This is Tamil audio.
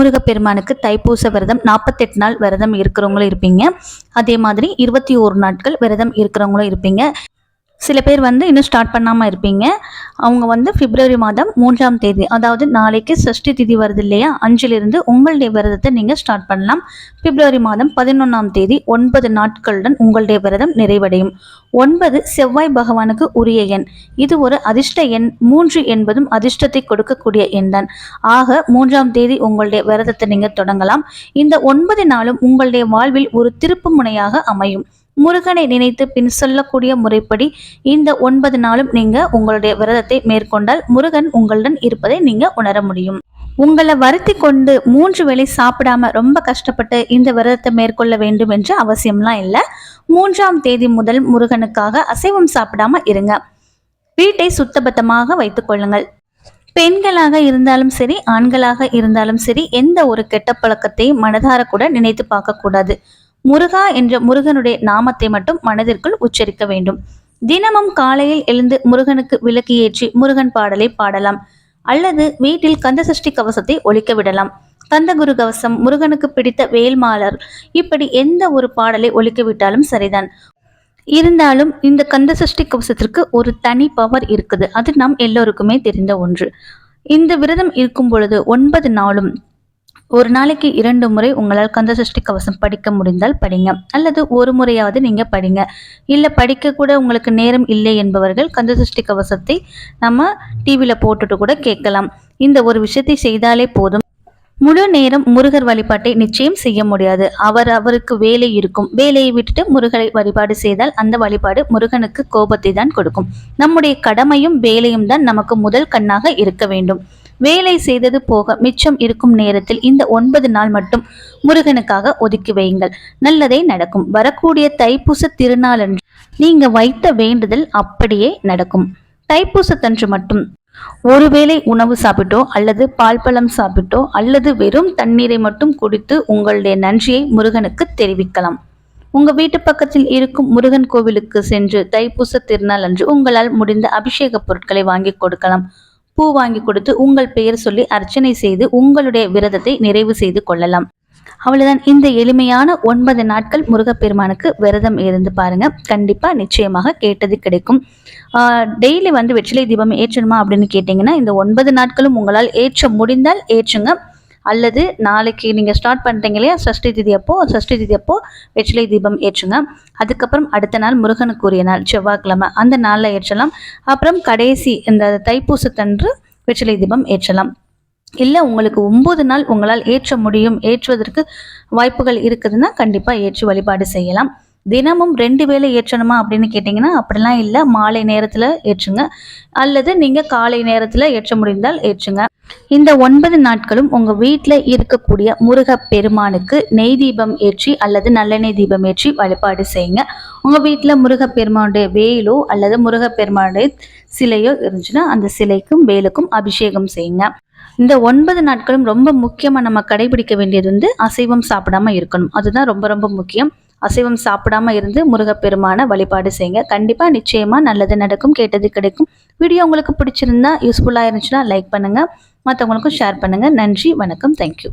முருகப்பெருமானுக்கு தைப்பூச விரதம் நாற்பத்தெட்டு நாள் விரதம் இருக்கிறவங்களும் இருப்பீங்க. அதே மாதிரி இருபத்தி ஒரு நாட்கள் விரதம் இருக்கிறவங்களும் இருப்பீங்க. சில பேர் வந்து இன்னும் ஸ்டார்ட் பண்ணாமல் இருப்பீங்க. அவங்க வந்து பிப்ரவரி மாதம் மூன்றாம் தேதி அதாவது நாளைக்கு சஷ்டி திதி வருது இல்லையா? அஞ்சிலிருந்து உங்களுடைய விரதத்தை நீங்கள் ஸ்டார்ட் பண்ணலாம். பிப்ரவரி மாதம் பதினொன்றாம் தேதி ஒன்பது நாட்களுடன் உங்களுடைய விரதம் நிறைவடையும். ஒன்பது செவ்வாய் பகவானுக்கு உரிய எண். இது ஒரு அதிர்ஷ்ட எண். மூன்று என்பதும் அதிர்ஷ்டத்தை கொடுக்கக்கூடிய எண் தான். ஆக மூன்றாம் தேதி உங்களுடைய விரதத்தை நீங்கள் தொடங்கலாம். இந்த ஒன்பது நாளும் உங்களுடைய வாழ்வில் ஒரு திருப்பு முனையாக அமையும். முருகனை நினைத்து பின் சொல்லக்கூடிய முறைப்படி இந்த ஒன்பது நாளும் நீங்க உங்களுடைய விரதத்தை மேற்கொண்டால் முருகன் உங்களுடன் இருப்பதை நீங்க உணர முடியும். உங்களை வருத்தி கொண்டு மூன்று வேளை சாப்பிடாம ரொம்ப கஷ்டப்பட்டு இந்த விரதத்தை மேற்கொள்ள வேண்டும் என்று அவசியம்லாம் இல்லை. மூன்றாம் தேதி முதல் முருகனுக்காக அசைவம் சாப்பிடாம இருங்க. வீட்டை சுத்தபத்தமாக வைத்துக் கொள்ளுங்கள். பெண்களாக இருந்தாலும் சரி ஆண்களாக இருந்தாலும் சரி எந்த ஒரு கெட்ட பழக்கத்தையும் மனதார கூட நினைத்து பார்க்க கூடாது. முருகா என்ற முருகனுடைய நாமத்தை மட்டும் மனதிற்குள் உச்சரிக்க வேண்டும். தினமும் காலையில் எழுந்து முருகனுக்கு விளக்கு ஏற்றி முருகன் பாடலை பாடலாம். அல்லது வீட்டில் கந்தசஷ்டி கவசத்தை ஒழிக்க விடலாம். கந்தகுரு கவசம் முருகனுக்கு பிடித்த வேல்மாலர் இப்படி எந்த ஒரு பாடலை ஒழிக்க விட்டாலும் சரிதான். இருந்தாலும் இந்த கந்தசஷ்டி கவசத்திற்கு ஒரு தனி பவர் இருக்குது. அது நம் எல்லோருக்குமே தெரிந்த ஒன்று. இந்த விரதம் இருக்கும் பொழுது ஒன்பது நாளும் ஒரு நாளைக்கு இரண்டு முறை உங்களால் கந்த சஷ்டி கவசம் படிக்க முடிந்தால் படிங்க. அல்லது ஒரு முறையாவது நீங்கள் படிங்க. இல்லை படிக்க கூட உங்களுக்கு நேரம் இல்லை என்பவர்கள் கந்த சஷ்டி கவசத்தை நம்ம டிவியில் போட்டுட்டு கூட கேட்கலாம். இந்த ஒரு விஷயத்தை செய்தாலே போதும். முழு நேரம் முருகர் வழிபாட்டை நிச்சயம் செய்ய முடியாது. அவர் அவருக்கு வேலை இருக்கும். வேலையை விட்டுட்டு முருகரை வழிபாடு செய்தால் அந்த வழிபாடு முருகனுக்கு கோபத்தை தான் கொடுக்கும். நம்முடைய கடமையும் வேலையும் தான் நமக்கு முதல் கண்ணாக இருக்க வேண்டும். வேலை செய்தது போக மிச்சம் இருக்கும் நேரத்தில் இந்த ஒன்பது நாள் மட்டும் முருகனுக்காக ஒதுக்கி வையுங்கள். நல்லதே நடக்கும். வரக்கூடிய தைப்பூச திருநாளன்று நீங்க வைத்த வேண்டுதல் அப்படியே நடக்கும். தைப்பூசத்தன்று மட்டும் ஒருவேளை உணவு சாப்பிட்டோ அல்லது பால் பழம் சாப்பிட்டோ அல்லது வெறும் தண்ணீரை மட்டும் குடித்து உங்களுடைய நன்றியை முருகனுக்கு தெரிவிக்கலாம். உங்க வீட்டு பக்கத்தில் இருக்கும் முருகன் கோவிலுக்கு சென்று தைப்பூச திருநாள் அன்று உங்களால் முடிந்த அபிஷேக பொருட்களை வாங்கி கொடுக்கலாம். பூ வாங்கி கொடுத்து உங்கள் பெயர் சொல்லி அர்ச்சனை செய்து உங்களுடைய விரதத்தை நிறைவு செய்து கொள்ளலாம். அவ்வளவுதான். இந்த எளிமையான ஒன்பது நாட்கள் முருகப்பெருமானுக்கு விரதம் இருந்து பாருங்க. கண்டிப்பா நிச்சயமாக கேட்டது கிடைக்கும். டெய்லி வந்து வெற்றிலை தீபம் ஏற்றணுமா அப்படின்னு கேட்டீங்கன்னா இந்த ஒன்பது நாட்களும் உங்களால் ஏற்ற முடிந்தால் ஏற்றுங்க. அல்லது நாளைக்கு நீங்கள் ஸ்டார்ட் பண்ணுறீங்க இல்லையா? சஷ்டி திதி அப்போது சஷ்டி திதி அப்போ வெற்றிலை தீபம் ஏற்றுங்க. அதுக்கப்புறம் அடுத்த நாள் முருகனுக்குரிய நாள் செவ்வாய்க்கிழமை. அந்த நாளில் ஏற்றலாம். அப்புறம் கடைசி இந்த தைப்பூசத்தன்று வெற்றிலை தீபம் ஏற்றலாம். இல்லை உங்களுக்கு ஒம்பது நாள் உங்களால் ஏற்ற முடியும் ஏற்றுவதற்கு வாய்ப்புகள் இருக்குதுன்னா கண்டிப்பாக ஏற்றி வழிபாடு செய்யலாம். தினமும் ரெண்டு வேலை ஏற்றணுமா அப்படின்னு கேட்டிங்கன்னா அப்படிலாம் இல்லை. மாலை நேரத்தில் ஏற்றுங்க. அல்லது நீங்கள் காலை நேரத்தில் ஏற்ற முடிந்தால் ஏற்றுங்க. இந்த ஒன்பது நாட்களும் உங்கள் வீட்டில் இருக்கக்கூடிய முருக பெருமானுக்கு நெய் தீபம் ஏற்றி அல்லது நல்லெண்ணெய் தீபம் ஏற்றி வழிபாடு செய்யுங்க. உங்கள் வீட்டில் முருகப்பெருமானுடைய வேலோ அல்லது முருகப் பெருமானுடைய சிலையோ இருந்துச்சுன்னா அந்த சிலைக்கும் வேலுக்கும் அபிஷேகம் செய்யுங்க. இந்த ஒன்பது நாட்களும் ரொம்ப முக்கியமாக நம்ம கடைபிடிக்க வேண்டியது வந்து அசைவம் சாப்பிடாம இருக்கணும். அதுதான் ரொம்ப ரொம்ப முக்கியம். அசைவம் சாப்பிடாம இருந்து முருகப்பெருமான வழிபாடு செய்யுங்க. கண்டிப்பாக நிச்சயமாக நல்லது நடக்கும் கேட்டது கிடைக்கும். வீடியோ உங்களுக்கு பிடிச்சிருந்தா யூஸ்ஃபுல்லாக இருந்துச்சுன்னா லைக் பண்ணுங்கள் மற்றவங்களுக்கும் ஷேர் பண்ணுங்கள் நன்றி வணக்கம். தேங்க்யூ